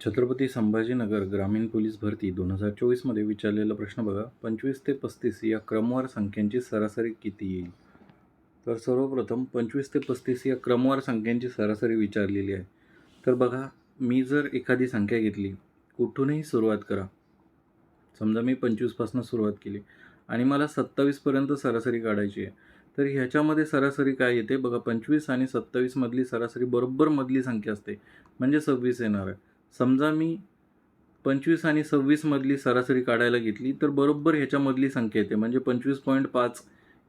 छत्रपती संभाजीनगर ग्रामीण पोलीस भरती दोन हजार चोवीसमध्ये विचारलेला प्रश्न बघा. पंचवीस ते पस्तीस या क्रमवार संख्यांची सरासरी किती येईल? तर सर्वप्रथम पंचवीस ते पस्तीस या क्रमवार संख्यांची सरासरी विचारलेली आहे. तर बघा मी जर एखादी संख्या घेतली कुठूनही सुरुवात करा. समजा मी पंचवीसपासून सुरुवात केली आणि मला सत्तावीसपर्यंत सरासरी काढायची आहे तर ह्याच्यामध्ये सरासरी काय येते? बघा पंचवीस आणि सत्तावीसमधली सरासरी बरोबर मधली संख्या असते. म्हणजे सव्वीस येणार आहे. समजा मी पंचवीस आणि सव्वीसमधली सरासरी काढायला घेतली तर बरोबर ह्याच्यामधली संख्या येते. म्हणजे पंचवीस पॉईंट पाच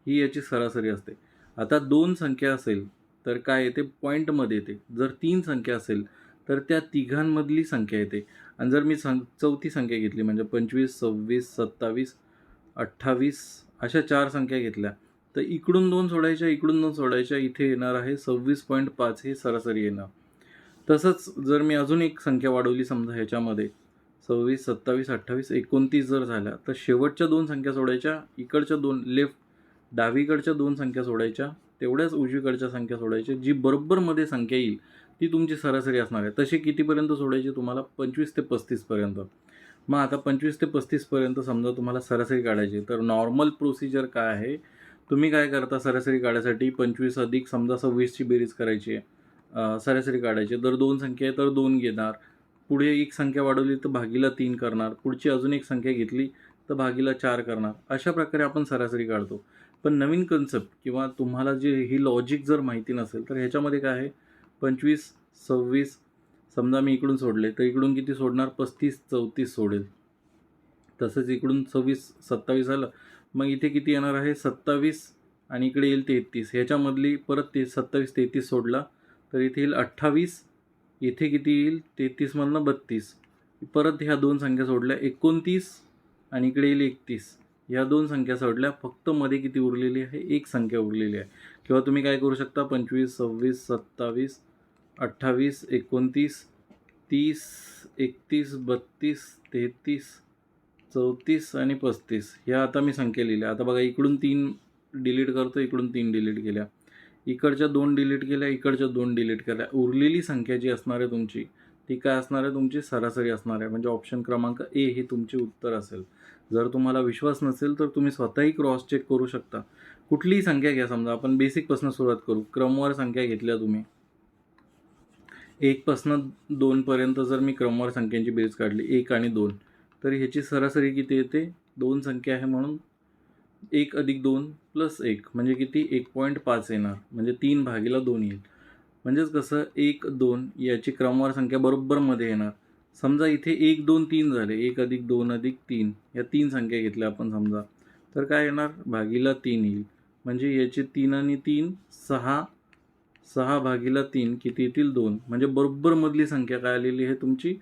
ही याची सरासरी असते. आता दोन संख्या असेल तर काय येते? पॉईंटमध्ये येते. जर तीन संख्या असेल तर त्या तिघांमधली संख्या येते. आणि जर मी सं चौथी संख्या घेतली म्हणजे पंचवीस सव्वीस सत्तावीस अठ्ठावीस अशा चार संख्या घेतल्या तर इकडून दोन सोडायच्या इकडून दोन सोडायच्या इथे येणार आहे सव्वीस पॉईंट पाच हे सरासरी येणार. तसंच जर मी अजून एक संख्या वाढवली समजा ह्याच्यामध्ये सव्वीस सत्तावीस अठ्ठावीस एकोणतीस जर झाल्या तर शेवटच्या दोन संख्या सोडायच्या इकडच्या दोन लेफ्ट डावीकडच्या दोन संख्या सोडायच्या तेवढ्याच उजवीकडच्या संख्या सोडायच्या जी बरोबरमध्ये संख्या येईल ती तुमची सरासरी असणार आहे. तशी कितीपर्यंत सोडायची तुम्हाला? पंचवीस ते पस्तीसपर्यंत मग आता पंचवीस ते पस्तीसपर्यंत समजा तुम्हाला सरासरी काढायची तर नॉर्मल प्रोसिजर काय आहे? तुम्ही काय करता सरासरी काढायसाठी? पंचवीस अधिक समजा सव्वीसची बेरीज करायची आहे सरासरी काढायची. जर दोन संख्या आहे तर दोन घेणार. पुढे एक संख्या वाढवली तर भागीला तीन करणार. पुढची अजून एक संख्या घेतली तर भागीला चार करणार. अशा प्रकारे आपण सरासरी काढतो. पण नवीन कन्सेप्ट किंवा तुम्हाला जे ही लॉजिक जर माहिती नसेल तर ह्याच्यामध्ये काय आहे? पंचवीस सव्वीस समजा मी इकडून सोडले तर इकडून किती सोडणार? पस्तीस चौतीस सोडेल. तसंच इकडून सव्वीस सत्तावीस झालं मग इथे किती येणार आहे? सत्तावीस आणि इकडे येईल तेहतीस. ह्याच्यामधली परत ते सत्तावीस तेहतीस सोडला तर इथे येईल अठ्ठावीस इथे किती येईल? तेहतीसमधनं बत्तीस. परत ह्या दोन संख्या सोडल्या एकोणतीस आणि इकडे येईल एकतीस. ह्या दोन संख्या सोडल्या फक्त मध्ये किती उरलेली आहे? एक संख्या उरलेली आहे. किंवा तुम्ही काय करू शकता? पंचवीस सव्वीस सत्तावीस अठ्ठावीस एकोणतीस तीस एकतीस बत्तीस तेहतीस चौतीस आणि पस्तीस. ह्या आता मी संख्या लिहिल्या. आता बघा इकडून तीन डिलीट करतो इकडून तीन डिलीट केल्या. इकडच्या दोन डिलीट केल्या इकडच्या दोन डिलीट केल्या. उरलेली संख्या जी असणार आहे तुमची ती काय असणार आहे? तुमची सरासरी असणार आहे. म्हणजे ऑप्शन क्रमांक ए हे तुमचे उत्तर असेल. जर तुम्हाला विश्वास नसेल तर तुम्ही स्वतःही क्रॉस चेक करू शकता. कुठलीही संख्या घ्या समजा आपण बेसिकपासून सुरुवात करू. क्रमवार संख्या घेतल्या तुम्ही. एकपासनं दोनपर्यंत जर मी क्रमवार संख्यांची बेरीज काढली एक आणि दोन तर ह्याची सरासरी किती येते? दोन संख्या आहे म्हणून एक अधिक दोन प्लस एक म्हणजे किती? एक पॉईंट पाच येणार. म्हणजे तीन भागीला दोन येईल. म्हणजेच कसं? एक दोन याची क्रमवार संख्या बरोबर मध्ये येणार. समजा इथे एक दोन तीन झाले. एक अधिक दोन अधिक तीन. या तीन संख्या घेतल्या आपण समजा. तर काय येणार? भागीला तीन येईल. म्हणजे याचे तीन आणि तीन सहा सहा भागीला तीन किती येतील? दोन. म्हणजे बरोबरमधली संख्या काय आलेली आहे तुमची?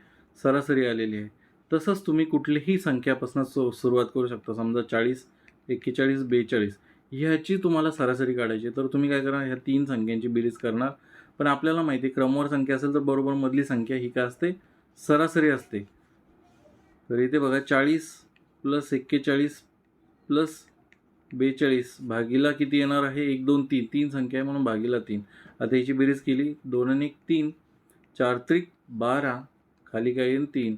सरासरी आलेली आहे. तसंच तुम्ही कुठलीही संख्यापासून सु सुरुवात करू शकता. समजा चाळीस एक्केचाळीस बेचाळीस ह्याची तुम्हाला सरासरी काढायची तर तुम्ही काय करा ह्या तीन संख्यांची बेरीज करणार. पण आपल्याला माहिती आहे क्रमवार संख्या असेल तर बरोबर मधली संख्या ही काय असते? सरासरी असते. तर इथे बघा चाळीस प्लस एक्केचाळीस प्लस बेचाळीस भागीला किती येणार आहे? एक दोन तीन. तीन संख्या आहे म्हणून भागीला तीन. आता याची बेरीज केली. दोन आणि एक तीन. चार त्रिक बारा. खाली काय येईल तीन.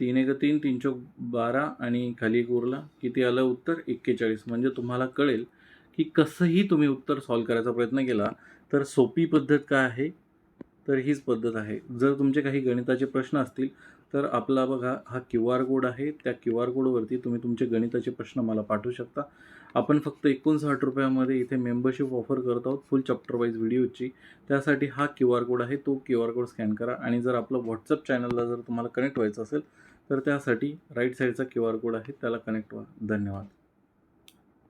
तीन एक तीन तीन चौक बारा आणि खाली एक उरला. किती आलं उत्तर? एक्केचाळीस. म्हणजे तुम्हाला कळेल की कसंही तुम्ही उत्तर सॉल्व करायचा प्रयत्न केला तर सोपी पद्धत काय आहे? तर हीच पद्धत आहे. जर तुमचे काही गणिताचे प्रश्न असतील तर आपला बघा हा क्यू आर कोड आहे. त्या क्यू आर कोडवरती तुम्ही तुमचे गणिताचे प्रश्न मला पाठवू शकता. आपण फक्त एकोणसाठ रुपयामध्ये इथे मेंबरशिप ऑफर करत आहोत फुल चॅप्टर वाईज व्हिडिओची त्यासाठी हा क्यू आर कोड आहे तो क्यू आर कोड स्कॅन करा. आणि जर आपलं व्हॉट्सअप चॅनलला जर तुम्हाला कनेक्ट व्हायचं असेल तर त्यासाठी राईट साईडचा क्यू आर कोड आहे त्याला कनेक्ट व्हा. धन्यवाद.